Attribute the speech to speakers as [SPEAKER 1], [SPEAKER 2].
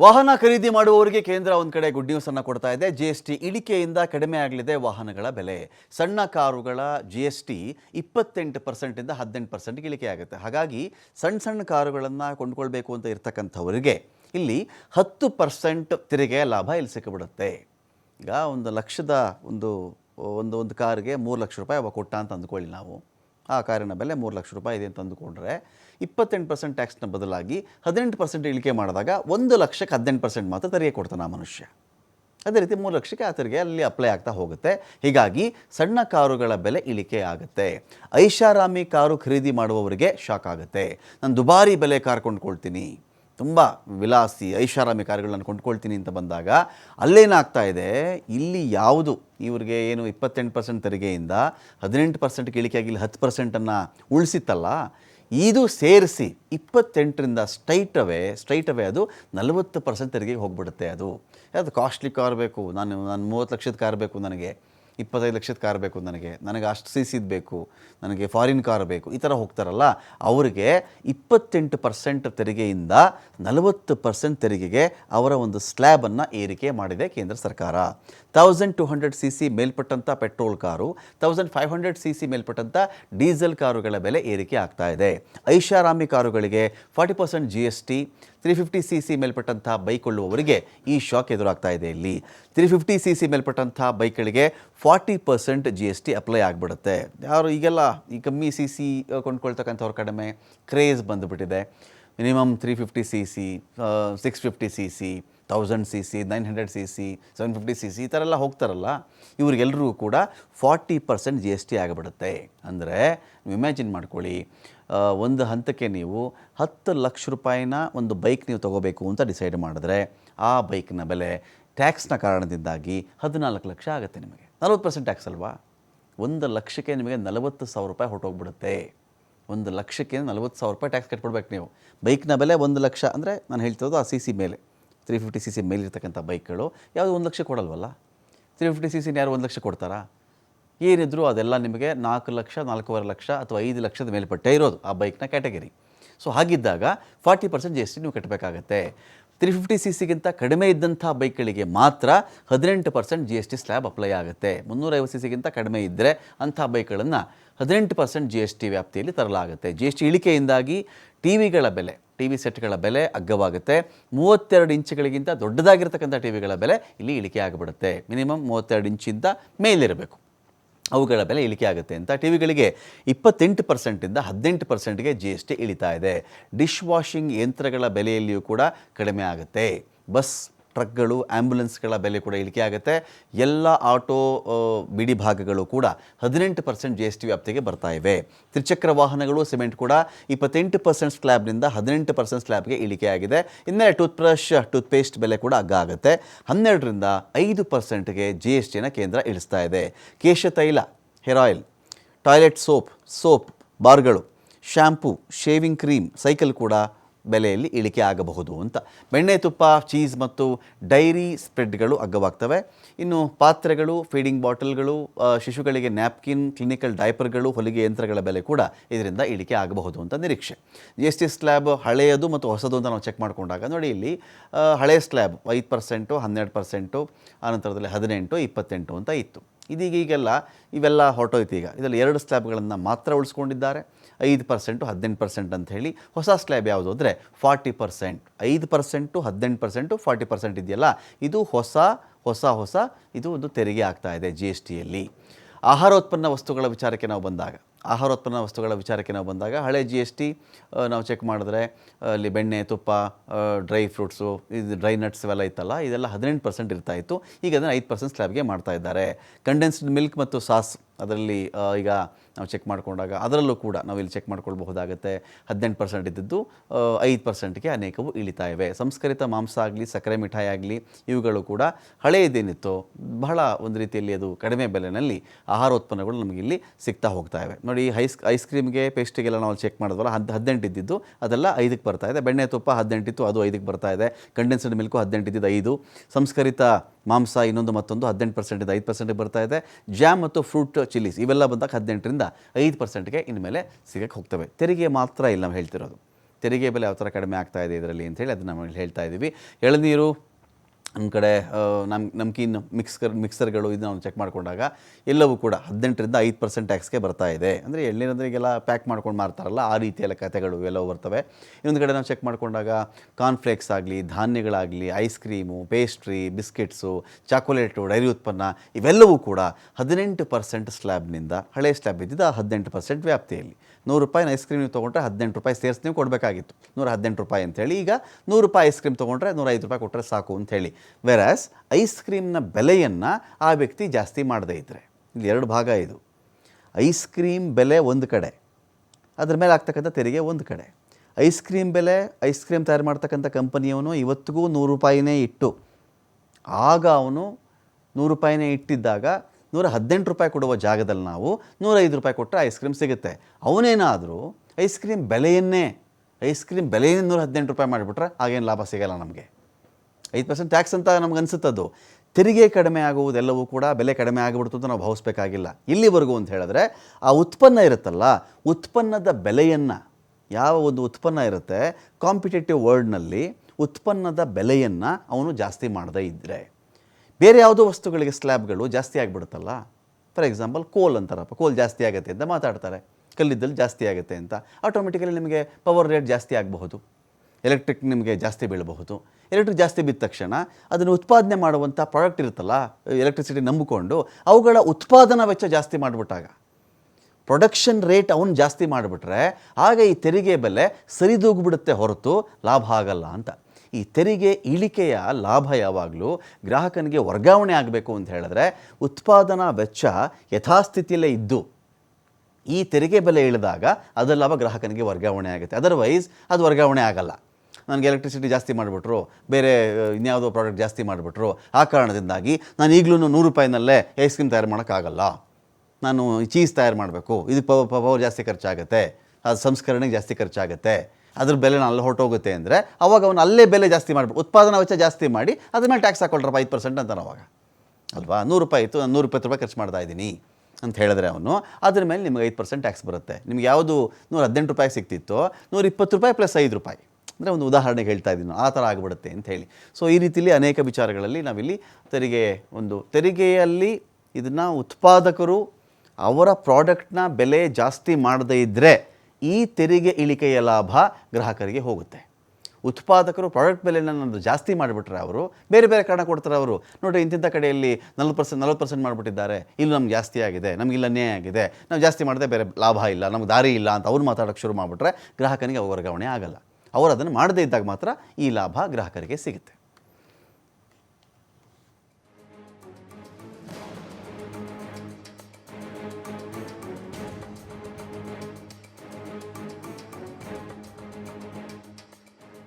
[SPEAKER 1] ವಾಹನ ಖರೀದಿ ಮಾಡುವವರಿಗೆ ಕೇಂದ್ರ ಒಂದು ಕಡೆ ಗುಡ್ ನ್ಯೂಸ್ ಅನ್ನು ಕೊಡ್ತಾ ಇದೆ. ಜಿ ಎಸ್ ಟಿ ಇಳಿಕೆಯಿಂದ ಕಡಿಮೆ ಆಗಲಿದೆ ವಾಹನಗಳ ಬೆಲೆ. ಸಣ್ಣ ಕಾರುಗಳ ಜಿ ಎಸ್ ಟಿ ಇಪ್ಪತ್ತೆಂಟು ಪರ್ಸೆಂಟಿಂದ ಹದಿನೆಂಟು ಪರ್ಸೆಂಟ್ಗೆ ಇಳಿಕೆ ಆಗುತ್ತೆ. ಹಾಗಾಗಿ ಸಣ್ಣ ಸಣ್ಣ ಕಾರುಗಳನ್ನು ಕೊಂಡ್ಕೊಳ್ಬೇಕು ಅಂತ ಇರ್ತಕ್ಕಂಥವರಿಗೆ ಇಲ್ಲಿ ಹತ್ತು ಪರ್ಸೆಂಟ್ ತೆರಿಗೆ ಲಾಭ ಇಲ್ಲಿ ಸಿಕ್ಕಿಬಿಡುತ್ತೆ ಈಗ ಒಂದು ಲಕ್ಷದ ಒಂದು ಒಂದು ಒಂದು ಕಾರಿಗೆ ಮೂರು ಲಕ್ಷ ರೂಪಾಯಿ ಅವ ಕೊಟ್ಟ ಅಂತ ಅಂದ್ಕೊಳ್ಳಿ ನಾವು. ಆ ಕಾರಿನ ಬೆಲೆ ಮೂರು ಲಕ್ಷ ರೂಪಾಯಿ ಇದೆ ಅಂತ ಅಂದುಕೊಂಡ್ರೆ ಇಪ್ಪತ್ತೆಂಟು ಪರ್ಸೆಂಟ್ ಟ್ಯಾಕ್ಸ್ನ ಬದಲಾಗಿ ಹದಿನೆಂಟು ಪರ್ಸೆಂಟ್ ಇಳಿಕೆ ಮಾಡಿದಾಗ ಒಂದು ಲಕ್ಷಕ್ಕೆ ಹದಿನೆಂಟು ಪರ್ಸೆಂಟ್ ಮಾತ್ರ ತೆರಿಗೆ ಕೊಡ್ತಾನೆ ಆ ಮನುಷ್ಯ. ಅದೇ ರೀತಿ ಮೂರು ಲಕ್ಷಕ್ಕೆ ಆ ತೆರಿಗೆ ಅಲ್ಲಿ ಅಪ್ಲೈ ಆಗ್ತಾ ಹೋಗುತ್ತೆ. ಹೀಗಾಗಿ ಸಣ್ಣ ಕಾರುಗಳ ಬೆಲೆ ಇಳಿಕೆ ಆಗುತ್ತೆ. ಐಷಾರಾಮಿ ಕಾರು ಖರೀದಿ ಮಾಡುವವರಿಗೆ ಶಾಕ್ ಆಗುತ್ತೆ. ನಾನು ದುಬಾರಿ ಬೆಲೆ ಕಾರ್ ಕೊಂಡ್ಕೊಳ್ತೀನಿ. ತುಂಬ ವಿಲಾಸಿ ಐಷಾರಾಮಿ ಕಾರುಗಳನ್ನು ಕೊಂಡ್ಕೊಳ್ತೀನಿ ಅಂತ ಬಂದಾಗ ಅಲ್ಲೇನಾಗ್ತಾ ಇದೆ? ಇಲ್ಲಿ ಯಾವುದು? ಇವರಿಗೆ ಏನು ಇಪ್ಪತ್ತೆಂಟು ಪರ್ಸೆಂಟ್ ತೆರಿಗೆಯಿಂದ ಹದಿನೆಂಟು ಪರ್ಸೆಂಟ್ಗೆ ಇಳಿಕೆಯಾಗಿ ಇಲ್ಲಿ ಹತ್ತು ಪರ್ಸೆಂಟನ್ನು ಉಳಿಸಿತ್ತಲ್ಲ? ಇದು ಸೇರಿಸಿ ಇಪ್ಪತ್ತೆಂಟರಿಂದ ಸ್ಟ್ರೈಟ್ ಅವೇ ಸ್ಟ್ರೈಟ್ ಅವೇ ಅದು ನಲವತ್ತು ಪರ್ಸೆಂಟ್ ತೆರಿಗೆ ಹೋಗ್ಬಿಡುತ್ತೆ ಅದು. ಅದು ಕಾಸ್ಟ್ಲಿ ಕಾರ್ ಬೇಕು, ನಾನು ನಾನು ಮೂವತ್ತು ಲಕ್ಷದ ಕಾರ್ ಬೇಕು ನನಗೆ. ಇಪ್ಪತ್ತೈದು ಲಕ್ಷದ ಕಾರ್ ಬೇಕು ನನಗೆ. ನನಗೆ ಅಷ್ಟು ಸಿ ಸಿದು ಬೇಕು. ನನಗೆ ಫಾರಿನ್ ಕಾರ್ ಬೇಕು. ಈ ಥರ ಹೋಗ್ತಾರಲ್ಲ, ಅವರಿಗೆ ಇಪ್ಪತ್ತೆಂಟು ಪರ್ಸೆಂಟ್ ತೆರಿಗೆಯಿಂದ ನಲವತ್ತು ಪರ್ಸೆಂಟ್ ತೆರಿಗೆಗೆ ಅವರ ಒಂದು ಸ್ಲ್ಯಾಬನ್ನು ಏರಿಕೆ ಮಾಡಿದೆ ಕೇಂದ್ರ ಸರ್ಕಾರ. Thousand two hundred C C ಮೇಲ್ಪಟ್ಟಂಥ petrol car thousand five hundred C C ಮೇಲ್ಪಟ್ಟಂಥ diesel ಕಾರುಗಳ ಬೆಲೆ ಏರಿಕೆ ಆಗ್ತಾ ಇದೆ. ಐಷಾರಾಮಿ ಕಾರುಗಳಿಗೆ forty percent G S T three fifty C C ಮೇಲ್ಪಟ್ಟಂಥ bike ಕೊಳ್ಳುವವರಿಗೆ ಈ ಶಾಕ್ ಎದುರಾಗ್ತಾ ಇದೆ ಇಲ್ಲಿ. ತ್ರೀ ಫಿಫ್ಟಿ ಸಿ ಸಿ ಮೇಲ್ಪಟ್ಟಂಥ ಬೈಕ್ಗಳಿಗೆ forty percent G S T apply ಆಗಿಬಿಡುತ್ತೆ. ಯಾರು ಈಗೆಲ್ಲ ಈ ಕಮ್ಮಿ ಸಿ ಸಿ ಕೊಂಡ್ಕೊಳ್ತಕ್ಕಂಥವ್ರ ಕಡಿಮೆ ಕ್ರೇಜ್ ಬಂದುಬಿಟ್ಟಿದೆ. Minimum three fifty C C six fifty C C thousand C C nine hundred C C seven fifty C C ಈ ಥರ ಎಲ್ಲ ಹೋಗ್ತಾರಲ್ಲ ಇವ್ರಿಗೆಲ್ಲರಿಗೂ ಕೂಡ forty percent G S T ಆಗಿಬಿಡುತ್ತೆ. ಅಂದರೆ ನೀವು ಇಮ್ಯಾಜಿನ್ ಮಾಡ್ಕೊಳ್ಳಿ ಒಂದು ಹಂತಕ್ಕೆ ನೀವು ಹತ್ತು ಲಕ್ಷ ರೂಪಾಯಿನ ಒಂದು ಬೈಕ್ ನೀವು ತೊಗೋಬೇಕು ಅಂತ ಡಿಸೈಡ್ ಮಾಡಿದ್ರೆ, ಆ ಬೈಕ್ನ ಬೆಲೆ ಟ್ಯಾಕ್ಸ್ನ ಕಾರಣದಿಂದಾಗಿ ಹದಿನಾಲ್ಕು ಲಕ್ಷ ಆಗುತ್ತೆ ನಿಮಗೆ. ನಲ್ವತ್ತು ಪರ್ಸೆಂಟ್ ಟ್ಯಾಕ್ಸ್ ಅಲ್ವಾ? ಒಂದು ಲಕ್ಷಕ್ಕೆ ನಿಮಗೆ ನಲವತ್ತು ಸಾವಿರ ರೂಪಾಯಿ ಹೊರಟೋಗ್ಬಿಡುತ್ತೆ. ಒಂದು ಲಕ್ಷಕ್ಕೆ ನಲ್ವತ್ತು ಸಾವಿರ ರೂಪಾಯಿ ಟ್ಯಾಕ್ಸ್ ಕಟ್ಬಿಡ್ಬೇಕು ನೀವು. ಬೈಕ್ನ ಬೆಲೆ ಒಂದು ಲಕ್ಷ ಅಂದರೆ ನಾನು ಹೇಳ್ತಿರೋದು ಆ ಸಿ ಸಿ ಮೇಲೆ. ತ್ರೀ ಫಿಫ್ಟಿ ಸಿ ಸಿ ಮೇಲಿರ್ತಕ್ಕಂಥ ಬೈಕ್ಗಳು ಯಾವುದು ಒಂದು ಲಕ್ಷ ಕೊಡಲ್ವಲ್ಲ? ತ್ರೀ ಫಿಫ್ಟಿ ಸಿ ಸಿನ ಯಾರು ಒಂದು ಲಕ್ಷ ಕೊಡ್ತಾರಾ? ಏನಿದ್ರು ಅದೆಲ್ಲ ನಿಮಗೆ ನಾಲ್ಕು ಲಕ್ಷ, ನಾಲ್ಕೂವರೆ ಲಕ್ಷ ಅಥವಾ ಐದು ಲಕ್ಷದ ಮೇಲ್ಪಟ್ಟೆ ಇರೋದು ಆ ಬೈಕ್ನ ಕ್ಯಾಟಗರಿ ಸೊ ಹಾಗಿದ್ದಾಗ forty percent G S T ನೀವು ಕಟ್ಟಬೇಕಾಗತ್ತೆ ತ್ರೀ ಫಿಫ್ಟಿ ಸಿ ಸಿಗಿಂತ ಕಡಿಮೆ ಇದ್ದಂಥ ಬೈಕ್ಗಳಿಗೆ ಮಾತ್ರ ಹದಿನೆಂಟು percent G S T slab apply ಆಗುತ್ತೆ. ಮುನ್ನೂರೈವತ್ತು ಸಿ ಸಿಗಿಂತ ಕಡಿಮೆ ಇದ್ದರೆ ಅಂಥ ಬೈಕ್ಗಳನ್ನು ಹದಿನೆಂಟು ಪರ್ಸೆಂಟ್ ಜಿ ಎಸ್ ಟಿ ವ್ಯಾಪ್ತಿಯಲ್ಲಿ ತರಲಾಗುತ್ತೆ. ಜಿ ಎಸ್ ಟಿ ಇಳಿಕೆಯಿಂದಾಗಿ ಟಿ ವಿಗಳ ಬೆಲೆ, ಟಿ ವಿ ಸೆಟ್ಗಳ ಬೆಲೆ ಅಗ್ಗವಾಗುತ್ತೆ. ಮೂವತ್ತೆರಡು ಇಂಚುಗಳಿಗಿಂತ ದೊಡ್ಡದಾಗಿರ್ತಕ್ಕಂಥ ಟಿ ವಿಗಳ ಬೆಲೆ ಇಲ್ಲಿ ಇಳಿಕೆ ಆಗಿಬಿಡುತ್ತೆ ಮಿನಿಮಮ್ ಮೂವತ್ತೆರಡು ಇಂಚಿಂದ ಮೇಲಿರಬೇಕು. ಅವುಗಳ ಬೆಲೆ ಇಳಿಕೆ ಆಗುತ್ತೆ ಅಂತ ಟಿ ವಿಗಳಿಗೆ ಇಪ್ಪತ್ತೆಂಟು ಪರ್ಸೆಂಟಿಂದ ಹದಿನೆಂಟು ಪರ್ಸೆಂಟ್ಗೆ ಜಿ ಎಸ್ ಟಿ ಇಳಿತಾ ಇದೆ. ಡಿಶ್ ವಾಷಿಂಗ್ ಯಂತ್ರಗಳ ಬೆಲೆಯಲ್ಲಿಯೂ ಕೂಡ ಕಡಿಮೆ ಆಗುತ್ತೆ. ಬಸ್ ಟ್ರಕ್ಗಳು ಆ್ಯಂಬುಲೆನ್ಸ್ಗಳ ಬೆಲೆ ಕೂಡ ಇಳಿಕೆ ಆಗುತ್ತೆ. ಎಲ್ಲ ಆಟೋ ಬಿಡಿ ಭಾಗಗಳು ಕೂಡ ಹದಿನೆಂಟು ಪರ್ಸೆಂಟ್ ಜಿ ಎಸ್ ಟಿ ವ್ಯಾಪ್ತಿಗೆ ಬರ್ತಾ ಇವೆ. ತ್ರಿಚಕ್ರ ವಾಹನಗಳು, ಸಿಮೆಂಟ್ ಕೂಡ ಇಪ್ಪತ್ತೆಂಟು ಪರ್ಸೆಂಟ್ ಸ್ಲ್ಯಾಬ್ನಿಂದ ಹದಿನೆಂಟು ಪರ್ಸೆಂಟ್ ಸ್ಲ್ಯಾಬ್ಗೆ ಇಳಿಕೆ ಆಗಿದೆ. ಇನ್ನೇ ಟೂತ್ ಬ್ರಷ್ ಟೂತ್ ಪೇಸ್ಟ್ ಬೆಲೆ ಕೂಡ ಅಗ್ಗ ಆಗುತ್ತೆ ಹನ್ನೆರಡರಿಂದ ಐದು ಪರ್ಸೆಂಟ್ಗೆ ಜಿ ಎಸ್ ಟಿನ ಕೇಂದ್ರ ಇಳಿಸ್ತಾ ಇದೆ. ಕೇಶ ತೈಲ hair oil, toilet soap soap, ಬಾರ್ಗಳು, shampoo, shaving cream, cycle ಕೂಡ ಬೆಲೆಯಲ್ಲಿ ಇಳಿಕೆ ಆಗಬಹುದು ಅಂತ. ಬೆಣ್ಣೆ ತುಪ್ಪ, ಚೀಸ್ ಮತ್ತು ಡೈರಿ ಸ್ಪ್ರೆಡ್ಗಳು ಅಗ್ಗವಾಗ್ತವೆ. ಇನ್ನು ಪಾತ್ರೆಗಳು, ಫೀಡಿಂಗ್ ಬಾಟಲ್ಗಳು ಶಿಶುಗಳಿಗೆ ನ್ಯಾಪ್ಕಿನ್, ಕ್ಲಿನಿಕಲ್ ಡೈಪರ್ಗಳು, ಹೊಲಿಗೆ ಯಂತ್ರಗಳ ಬೆಲೆ ಕೂಡ ಇದರಿಂದ ಇಳಿಕೆ ಆಗಬಹುದು ಅಂತ ನಿರೀಕ್ಷೆ. ಜಿ ಎಸ್ ಟಿ ಸ್ಲ್ಯಾಬ್ ಹಳೆಯದು ಮತ್ತು ಹೊಸದು ಅಂತ ನಾವು ಚೆಕ್ ಮಾಡಿಕೊಂಡಾಗ ನೋಡಿ ಇಲ್ಲಿ ಹಳೆಯ ಸ್ಲ್ಯಾಬ್ ಐದು ಪರ್ಸೆಂಟು, ಹನ್ನೆರಡು ಪರ್ಸೆಂಟು ಆನಂತರದಲ್ಲಿ ಹದಿನೆಂಟು, ಇಪ್ಪತ್ತೆಂಟು ಅಂತ ಇತ್ತು. ಇದೀಗ ಈಗೆಲ್ಲ ಇವೆಲ್ಲ ಹೊರಟೋಯ್ತು ಈಗ. ಇದರಲ್ಲಿ ಎರಡು ಸ್ಲ್ಯಾಬ್ಗಳನ್ನು ಮಾತ್ರ ಉಳಿಸ್ಕೊಂಡಿದ್ದಾರೆ. ಐದು ಪರ್ಸೆಂಟು ಹದಿನೆಂಟು ಪರ್ಸೆಂಟ್ ಅಂತ ಹೇಳಿ ಹೊಸ ಸ್ಲ್ಯಾಬ್ ಯಾವುದು ಅಂದರೆ ಫಾರ್ಟಿ ಪರ್ಸೆಂಟ್ ಐದು ಪರ್ಸೆಂಟು ಹದಿನೆಂಟು ಪರ್ಸೆಂಟು ಫಾರ್ಟಿ ಪರ್ಸೆಂಟ್ ಇದೆಯಲ್ಲ? ಇದು ಹೊಸ ಹೊಸ ಹೊಸ, ಇದು ಒಂದು ತೆರಿಗೆ ಆಗ್ತಾ ಇದೆ ಜಿ ಎಸ್ ಟಿಯಲ್ಲಿ ಆಹಾರೋತ್ಪನ್ನ ವಸ್ತುಗಳ ವಿಚಾರಕ್ಕೆ ನಾವು ಬಂದಾಗ ಆಹಾರೋತ್ಪನ್ನ ವಸ್ತುಗಳ ವಿಚಾರಕ್ಕೆ ನಾವು ಬಂದಾಗ ಹಳೆ ಜಿ ಎಸ್ ಟಿ ನಾವು ಚೆಕ್ ಮಾಡಿದ್ರೆ, ಅಲ್ಲಿ ಬೆಣ್ಣೆ, ತುಪ್ಪ ಡ್ರೈ ಫ್ರೂಟ್ಸು ಇದು ಡ್ರೈ ನಟ್ಸ್ ಇವೆಲ್ಲ ಇತ್ತಲ್ಲ, ಇದೆಲ್ಲ ಹದಿನೆಂಟು ಪರ್ಸೆಂಟ್ ಇರ್ತಾ ಇತ್ತು. ಈಗ ಅದನ್ನು ಐದು ಪರ್ಸೆಂಟ್ ಸ್ಲ್ಯಾಬ್ಗೆ ಮಾಡ್ತಾ ಇದ್ದಾರೆ. ಕಂಡೆನ್ಸ್ಡ್ ಮಿಲ್ಕ್ ಮತ್ತು ಸಾಸ್ ಅದರಲ್ಲಿ ಈಗ ನಾವು ಚೆಕ್ ಮಾಡಿಕೊಂಡಾಗ ಅದರಲ್ಲೂ ಕೂಡ ನಾವು ಇಲ್ಲಿ ಚೆಕ್ ಮಾಡ್ಕೊಳ್ಬಹುದಾಗುತ್ತೆ. ಹದಿನೆಂಟು ಪರ್ಸೆಂಟ್ ಇದ್ದಿದ್ದು ಐದು ಪರ್ಸೆಂಟ್ಗೆ ಅನೇಕವು ಇಳಿತಾ ಇವೆ. ಸಂಸ್ಕರಿತ ಮಾಂಸ ಆಗಲಿ, ಸಕ್ಕರೆ ಮಿಠಾಯಿ ಆಗಲಿ, ಇವುಗಳು ಕೂಡ ಹಳೆಯದೇನಿತ್ತು, ಬಹಳ ಒಂದು ರೀತಿಯಲ್ಲಿ ಅದು ಕಡಿಮೆ ಬೆಲೆಯಲ್ಲಿ ಆಹಾರೋತ್ಪನ್ನಗಳು ನಮಗೆ ಇಲ್ಲಿ ಸಿಗ್ತಾ ಹೋಗ್ತಾ ಇವೆ. ನೋಡಿ, ಐಸ್ ಐಸ್ ಕ್ರೀಮ್ಗೆ ಪೇಸ್ಟಿಗೆಲ್ಲ ನಾವು ಚೆಕ್ ಮಾಡಿದ್ವಲ್ಲ, ಹದ್ ಹದಿನೆಂಟು ಇದ್ದಿದ್ದು ಅದೆಲ್ಲ ಐದಕ್ಕೆ ಬರ್ತಾ ಇದೆ. ಬೆಣ್ಣೆ ತುಪ್ಪ ಹದಿನೆಂಟಿತ್ತು, ಅದು ಐದಕ್ಕೆ ಬರ್ತಾ ಇದೆ. ಕಂಡೆನ್ಸ್ಡ್ ಮಿಲ್ಕು ಹದಿನೆಂಟು ಇದ್ದಿದ್ದು ಐದು. ಸಂಸ್ಕರಿತ ಮಾಂಸ ಇನ್ನೊಂದು ಮತ್ತೊಂದು ಹದಿನೆಂಟು ಪರ್ಸೆಂಟಿಂದ ಐದು ಪರ್ಸೆಂಟಿಗೆ ಬರ್ತಾ ಇದೆ. ಜಾಮ್ ಮತ್ತು ಫ್ರೂಟ್ ಚಿಲ್ಲೀಸ್ ಇವೆಲ್ಲ ಬಂದಾಗ ಹದಿನೆಂಟರಿಂದ ಐದು ಪರ್ಸೆಂಟ್ಗೆ ಇನ್ಮೇಲೆ ಸಿಗಕ್ಕೆ ಹೋಗ್ತವೆ. ತೆರಿಗೆ ಮಾತ್ರ ಇಲ್ಲ ನಾವು ಹೇಳ್ತಿರೋದು. ತೆರಿಗೆ ಬೆಲೆ ಯಾವ ಥರ ಕಡಿಮೆ ಆಗ್ತಾ ಇದೆ ಇದರಲ್ಲಿ ಅಂತೇಳಿ ಅದನ್ನು ನಾವು ಹೇಳ್ತಾ ಇದ್ದೀವಿ. ಎಳನೀರು ನಮ್ಮ ಕಡೆ ನಮ್ಮ ನಮ್ಕೀನ್ ಮಿಕ್ಸ್ಕರ್ ಮಿಕ್ಸರ್ಗಳು ಇದನ್ನ ಅವ್ನು ಚೆಕ್ ಮಾಡಿಕೊಂಡಾಗ ಎಲ್ಲವೂ ಕೂಡ ಹದಿನೆಂಟರಿಂದ ಐದು ಪರ್ಸೆಂಟ್ ಟ್ಯಾಕ್ಸ್ಗೆ ಬರ್ತಾ ಇದೆ. ಅಂದರೆ ಎಳ್ಳಿನಂದ್ರಿಗೆಲ್ಲ ಪ್ಯಾಕ್ ಮಾಡ್ಕೊಂಡು ಮಾರ್ತಾರಲ್ಲ, ಆ ರೀತಿಯೆಲ್ಲ ಕಥೆಗಳು ಎಲ್ಲವೂ ಬರ್ತವೆ. ಇನ್ನೊಂದು ಕಡೆ ನಾವು ಚೆಕ್ ಮಾಡಿಕೊಂಡಾಗ ಕಾರ್ನ್ಫ್ಲೇಕ್ಸ್ ಆಗಲಿ, ಧಾನ್ಯಗಳಾಗಲಿ ice cream pastry biscuits chocolate dairy ಉತ್ಪನ್ನ ಇವೆಲ್ಲವೂ ಕೂಡ ಹದಿನೆಂಟು ಪರ್ಸೆಂಟ್ ಸ್ಲ್ಯಾಬ್ನಿಂದ ಹಳೆ ಸ್ಲ್ಯಾಬ್ ಇದ್ದಿದ್ದು ಆ ಹದಿನೆಂಟು ಪರ್ಸೆಂಟ್ ವ್ಯಾಪ್ತಿಯಲ್ಲಿ. ನೂರು ರೂಪಾಯಿನ ಐಸ್ ಕ್ರೀಮ್ ನೀವು ತೊಗೊಂಡ್ರೆ ಹದಿನೆಂಟು ರೂಪಾಯಿ ಸೇರಿಸಿ ನೀವು ಕೊಡಬೇಕಾಗಿತ್ತು. ನೂರ ಹದಿನೆಂಟು ರೂಪಾಯಿ ಅಂತೇಳಿ ಈಗ ನೂರು ರೂಪಾಯಿ ಐಸ್ ಕ್ರೀಮ್ ತೊಗೊಂಡ್ರೆ ನೂರ ಐದು ರೂಪಾಯಿ ಕೊಟ್ಟರೆ ಸಾಕು ಅಂತೇಳಿ ವೆರಾಸ್ ಐಸ್ ಕ್ರೀಮ್ನ ಬೆಲೆಯನ್ನು ಆ ವ್ಯಕ್ತಿ ಜಾಸ್ತಿ ಮಾಡದೇ ಇದ್ದರೆ ಇಲ್ಲಿ ಎರಡು ಭಾಗ ಇದು. ಐಸ್ ಕ್ರೀಮ್ ಬೆಲೆ ಒಂದು ಕಡೆ, ಅದ್ರ ಮೇಲೆ ಆಗ್ತಕ್ಕಂಥ ತೆರಿಗೆ ಒಂದು ಕಡೆ. ಐಸ್ ಕ್ರೀಮ್ ಬೆಲೆ ಐಸ್ ಕ್ರೀಮ್ ತಯಾರು ಮಾಡ್ತಕ್ಕಂಥ ಕಂಪನಿಯವನು ಇವತ್ತಿಗೂ ನೂರು ರೂಪಾಯಿನೇ ಇಟ್ಟು, ಆಗ ಅವನು ನೂರು ರೂಪಾಯಿನೇ ಇಟ್ಟಿದ್ದಾಗ ನೂರ ಹದಿನೆಂಟು ರೂಪಾಯಿ ಕೊಡುವ ಜಾಗದಲ್ಲಿ ನಾವು ನೂರೈದು ರೂಪಾಯಿ ಕೊಟ್ಟರೆ ಐಸ್ ಕ್ರೀಮ್ ಸಿಗುತ್ತೆ. ಅವನೇನಾದರೂ ಐಸ್ ಕ್ರೀಮ್ ಬೆಲೆಯನ್ನೇ, ಐಸ್ ಕ್ರೀಮ್ ಬೆಲೆಯನ್ನೇ ನೂರ ಹದಿನೆಂಟು ರೂಪಾಯಿ ಮಾಡಿಬಿಟ್ರೆ ಆಗೇನು ಲಾಭ ಸಿಗಲ್ಲ ನಮಗೆ. ಐದು ಪರ್ಸೆಂಟ್ ಟ್ಯಾಕ್ಸ್ ಅಂತ ನಮ್ಗೆ ಅನಿಸುತ್ತದ್ದು. ತೆರಿಗೆ ಕಡಿಮೆ ಆಗುವುದೆಲ್ಲವೂ ಕೂಡ ಬೆಲೆ ಕಡಿಮೆ ಆಗಿಬಿಡ್ತು ಅಂತ ನಾವು ಭಾವಿಸ್ಬೇಕಾಗಿಲ್ಲ. ಇಲ್ಲಿವರೆಗೂ ಅಂತ ಹೇಳಿದ್ರೆ ಆ ಉತ್ಪನ್ನ ಇರುತ್ತಲ್ಲ, ಉತ್ಪನ್ನದ ಬೆಲೆಯನ್ನು, ಯಾವ ಒಂದು ಉತ್ಪನ್ನ ಇರುತ್ತೆ ಕಾಂಪಿಟೇಟಿವ್ ವರ್ಲ್ಡ್ನಲ್ಲಿ ಉತ್ಪನ್ನದ ಬೆಲೆಯನ್ನು ಅವನು ಜಾಸ್ತಿ ಮಾಡದೇ ಇದ್ದರೆ ಬೇರೆ ಯಾವುದೋ ವಸ್ತುಗಳಿಗೆ ಸ್ಲ್ಯಾಬ್ಗಳು ಜಾಸ್ತಿ ಆಗಿಬಿಡುತ್ತಲ್ಲ? ಫಾರ್ ಎಕ್ಸಾಂಪಲ್ ಕೋಲ್ ಅಂತಾರಪ್ಪ. ಕೋಲ್ ಜಾಸ್ತಿ ಆಗುತ್ತೆ ಅಂತ ಮಾತಾಡ್ತಾರೆ. ಕಲ್ಲಿದ್ದಲ್ಲಿ ಜಾಸ್ತಿ ಆಗುತ್ತೆ ಅಂತ. ಆಟೋಮೆಟಿಕಲಿ ನಿಮಗೆ ಪವರ್ ರೇಟ್ ಜಾಸ್ತಿ ಆಗಬಹುದು. ಎಲೆಕ್ಟ್ರಿಕ್ ನಿಮಗೆ ಜಾಸ್ತಿ ಬೀಳಬಹುದು. ಎಲೆಕ್ಟ್ರಿಕ್ ಜಾಸ್ತಿ ಬಿದ್ದ ತಕ್ಷಣ ಅದನ್ನು ಉತ್ಪಾದನೆ ಮಾಡುವಂಥ ಪ್ರಾಡಕ್ಟ್ ಇರುತ್ತಲ್ಲ ಎಲೆಕ್ಟ್ರಿಸಿಟಿ ನಂಬಿಕೊಂಡು ಅವುಗಳ ಉತ್ಪಾದನಾ ವೆಚ್ಚ ಜಾಸ್ತಿ ಮಾಡಿಬಿಟ್ಟಾಗ. ಪ್ರೊಡಕ್ಷನ್ ರೇಟ್ ಅವನು ಜಾಸ್ತಿ ಮಾಡಿಬಿಟ್ರೆ ಆಗ ಈ ತೆರಿಗೆ ಬೆಲೆ ಸರಿದೂಗಿಬಿಡುತ್ತೆ ಹೊರತು ಲಾಭ ಆಗಲ್ಲ ಅಂತ. ಈ ತೆರಿಗೆ ಇಳಿಕೆಯ ಲಾಭ ಯಾವಾಗಲೂ ಗ್ರಾಹಕನಿಗೆ ವರ್ಗಾವಣೆ ಆಗಬೇಕು ಅಂತ ಹೇಳಿದ್ರೆ ಉತ್ಪಾದನಾ ವೆಚ್ಚ ಯಥಾಸ್ಥಿತಿಯಲ್ಲೇ ಇದ್ದು ಈ ತೆರಿಗೆ ಬೆಲೆ ಇಳಿದಾಗ ಅದರ ಲಾಭ ಗ್ರಾಹಕನಿಗೆ ವರ್ಗಾವಣೆ ಆಗುತ್ತೆ. ಅದರ್ವೈಸ್ ಅದು ವರ್ಗಾವಣೆ ಆಗಲ್ಲ. ನನಗೆ ಎಲೆಕ್ಟ್ರಿಸಿಟಿ ಜಾಸ್ತಿ ಮಾಡಿಬಿಟ್ರು, ಬೇರೆ ಇನ್ಯಾವುದೋ ಪ್ರಾಡಕ್ಟ್ ಜಾಸ್ತಿ ಮಾಡಿಬಿಟ್ರು, ಆ ಕಾರಣದಿಂದಾಗಿ ನಾನು ಈಗಲೂ ನೂರು ರೂಪಾಯಿನಲ್ಲೇ ಐಸ್ ಕ್ರೀಮ್ ತಯಾರು ಮಾಡೋಕ್ಕಾಗಲ್ಲ. ನಾನು ಚೀಸ್ ತಯಾರು ಮಾಡಬೇಕು, ಇದು ಪವ ಪವರ್ ಜಾಸ್ತಿ ಖರ್ಚಾಗುತ್ತೆ, ಅದು ಸಂಸ್ಕರಣೆಗೆ ಜಾಸ್ತಿ ಖರ್ಚಾಗುತ್ತೆ. ಅದ್ರ ಬೆಲೆ ನಾನು ಅಲ್ಲಿ ಹೊರಟೋಗುತ್ತೆ ಅಂದರೆ ಅವಾಗ ಅವನು ಅಲ್ಲೇ ಬೆಲೆ ಜಾಸ್ತಿ ಮಾಡಬೇಕು ಉತ್ಪಾದನಾ ವೆಚ್ಚ ಜಾಸ್ತಿ ಮಾಡಿ ಅದ್ರ ಮೇಲೆ ಟ್ಯಾಕ್ಸ್ ಹಾಕೊಳ್ರಪ್ಪ ಐದು ಪರ್ಸೆಂಟ್ ಅಂತಾನೆ ಅವಾಗ. ಅಲ್ವಾ? ನೂರು ರೂಪಾಯಿ ಇತ್ತು ನಾನು ನೂರು ಇಪ್ಪತ್ತು ರೂಪಾಯಿ ಖರ್ಚು ಮಾಡ್ತಾ ಇದ್ದೀನಿ ಅಂತ ಹೇಳಿದ್ರೆ ಅವನು, ಅದ್ರ ಮೇಲೆ ನಿಮಗೆ ಐದು ಪರ್ಸೆಂಟ್ ಟ್ಯಾಕ್ಸ್ ಬರುತ್ತೆ. ನಿಮ್ಗೆ ಯಾವುದು ನೂರ ಹದಿನೆಂಟು ರೂಪಾಯಿ ಸಿಕ್ತಿತ್ತು, ನೂರ ಇಪ್ಪತ್ತು ರೂಪಾಯಿ ಪ್ಲಸ್ ಐದು ರೂಪಾಯಿ. ಅಂದರೆ ಒಂದು ಉದಾಹರಣೆಗೆ ಹೇಳ್ತಾ ಇದ್ದೀನಿ, ಆ ಥರ ಆಗಿಬಿಡುತ್ತೆ ಅಂತ ಹೇಳಿ. ಸೊ ಈ ರೀತಿಯಲ್ಲಿ ಅನೇಕ ವಿಚಾರಗಳಲ್ಲಿ ನಾವಿಲ್ಲಿ ತೆರಿಗೆ ಒಂದು, ತೆರಿಗೆಯಲ್ಲಿ ಇದನ್ನು ಉತ್ಪಾದಕರು ಅವರ ಪ್ರಾಡಕ್ಟ್ನ ಬೆಲೆ ಜಾಸ್ತಿ ಮಾಡದೇ ಇದ್ದರೆ ಈ ತೆರಿಗೆ ಇಳಿಕೆಯ ಲಾಭ ಗ್ರಾಹಕರಿಗೆ ಹೋಗುತ್ತೆ. ಉತ್ಪಾದಕರು ಪ್ರಾಡಕ್ಟ್ ಬೆಲೆನ ಜಾಸ್ತಿ ಮಾಡಿಬಿಟ್ರೆ ಅವರು, ಬೇರೆ ಬೇರೆ ಕಾರಣ ಕೊಡ್ತಾರೆ ಅವರು. ನೋಡಿ ಇಂತಿಂಥ ಕಡೆಯಲ್ಲಿ ನಲ್ವತ್ತು ಪರ್ಸೆಂಟ್ ನಲ್ವತ್ತು ಪರ್ಸೆಂಟ್ ಮಾಡಿಬಿಟ್ಟಿದ್ದಾರೆ. ಇಲ್ಲಿ ನಮ್ಗೆ ಜಾಸ್ತಿ ಆಗಿದೆ ನಮಗಿಲ್ಲ ನೇ ಆಗಿದೆ. ನಾವು ಜಾಸ್ತಿ ಮಾಡಿದೆ ಬೇರೆ ಲಾಭ ಇಲ್ಲ, ನಮ್ಗೆ ದಾರಿ ಇಲ್ಲ ಅಂತ ಅವ್ರು ಮಾತಾಡೋಕ್ಕೆ ಶುರು ಮಾಡಿಬಿಟ್ರೆ ಗ್ರಾಹಕನಿಗೆ ವರ್ಗಾವಣೆ ಆಗಲ್ಲ. ಅವರು ಅದನ್ನು ಮಾಡದೇ ಇದ್ದಾಗ ಮಾತ್ರ ಈ ಲಾಭ ಗ್ರಾಹಕರಿಗೆ ಸಿಗುತ್ತೆ.